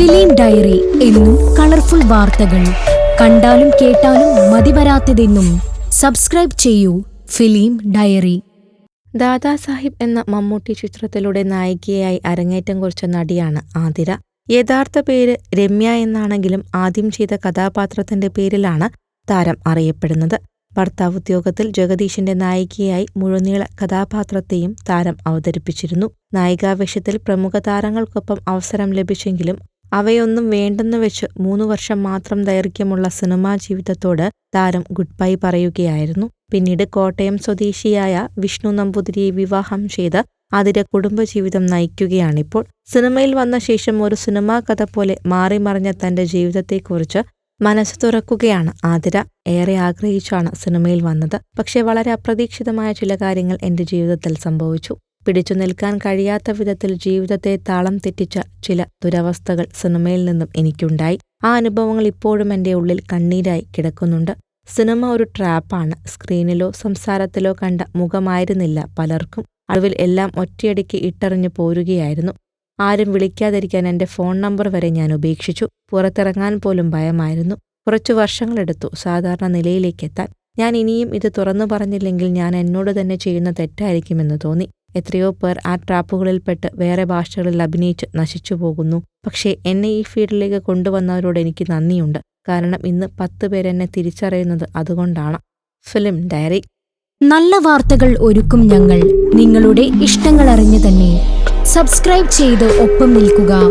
Film diary എന്നും colourful വാർത്തകൾ. കണ്ടാലും കേട്ടാലും മതിവരാത്തതെന്നും സബ്സ്ക്രൈബ് ചെയ്യൂ ഫിലിം ഡയറി. ദാദാസാഹിബ് എന്ന മമ്മൂട്ടി ചിത്രത്തിലൂടെ നായികയായി അരങ്ങേറ്റം കുറിച്ച നടിയാണ് ആതിര. യഥാർത്ഥ പേര് രമ്യ എന്നാണെങ്കിലും ആദ്യം ചെയ്ത കഥാപാത്രത്തിന്റെ പേരിലാണ് താരം അറിയപ്പെടുന്നത്. ഭർത്താവ് ഉദ്യോഗത്തിൽ ജഗദീഷിന്റെ നായികയായി മുഴുനീള കഥാപാത്രത്തെയും താരം അവതരിപ്പിച്ചിരുന്നു. നായികാവേഷത്തിൽ പ്രമുഖ താരങ്ങൾക്കൊപ്പം അവസരം ലഭിച്ചെങ്കിലും അവയൊന്നും വേണ്ടെന്ന് വെച്ച് മൂന്ന് വർഷം മാത്രം ദൈർഘ്യമുള്ള സിനിമാ ജീവിതത്തോട് താരം ഗുഡ് ബൈ പറയുകയായിരുന്നു. പിന്നീട് കോട്ടയം സ്വദേശിയായ വിഷ്ണു നമ്പൂതിരിയെ വിവാഹം ചെയ്ത് അതിരെ കുടുംബജീവിതം നയിക്കുകയാണിപ്പോൾ. സിനിമയിൽ വന്ന ശേഷം ഒരു സിനിമാ കഥ പോലെ മാറിമറിഞ്ഞ തന്റെ ജീവിതത്തെക്കുറിച്ച് മനസ്സ് തുറക്കുകയാണ് ആതിര. ഏറെ ആഗ്രഹിച്ചാണ് സിനിമയിൽ വന്നത്. പക്ഷേ വളരെ അപ്രതീക്ഷിതമായ ചില കാര്യങ്ങൾ എന്റെ ജീവിതത്തിൽ സംഭവിച്ചു. പിടിച്ചു നിൽക്കാൻ കഴിയാത്ത വിധത്തിൽ ജീവിതത്തെ താളം തെറ്റിച്ച ചില ദുരവസ്ഥകൾ സിനിമയിൽ നിന്നും എനിക്കുണ്ടായി. ആ അനുഭവങ്ങൾ ഇപ്പോഴും എന്റെ ഉള്ളിൽ കണ്ണീരായി കിടക്കുന്നുണ്ട്. സിനിമ ഒരു ട്രാപ്പാണ്. സ്ക്രീനിലോ സംസാരത്തിലോ കണ്ട മുഖമായിരുന്നില്ല പലർക്കും. അറിവിൽ എല്ലാം ഒറ്റയടിക്ക് ഇട്ടറിഞ്ഞു പോരുകയായിരുന്നു. ആരും വിളിക്കാതിരിക്കാൻ എന്റെ ഫോൺ നമ്പർ വരെ ഞാൻ ഉപേക്ഷിച്ചു. പുറത്തിറങ്ങാൻ പോലും ഭയമായിരുന്നു. കുറച്ചു വർഷങ്ങളെടുത്തു സാധാരണ നിലയിലേക്കെത്താൻ. ഞാൻ ഇനിയും ഇത് തുറന്നു പറഞ്ഞില്ലെങ്കിൽ ഞാൻ എന്നോട് തന്നെ ചെയ്യുന്ന തെറ്റായിരിക്കുമെന്ന് തോന്നി. എത്രയോ പേർ ആ ട്രാപ്പുകളിൽപ്പെട്ട് വേറെ ഭാഷകളിൽ അഭിനയിച്ച് നശിച്ചു പോകുന്നു. പക്ഷേ എന്നെ ഈ ഫീൽഡിലേക്ക് കൊണ്ടുവന്നവരോട് എനിക്ക് നന്ദിയുണ്ട്. കാരണം ഇന്ന് പത്ത് പേരെന്നെ തിരിച്ചറിയുന്നത് അതുകൊണ്ടാണ്. Film diary. നല്ല വാർത്തകൾ ഒരുക്കും ഞങ്ങൾ. നിങ്ങളുടെ ഇഷ്ടങ്ങൾ അറിഞ്ഞു തന്നെ. സബ്സ്ക്രൈബ് ചെയ്ത് ഒപ്പം നിൽക്കുക.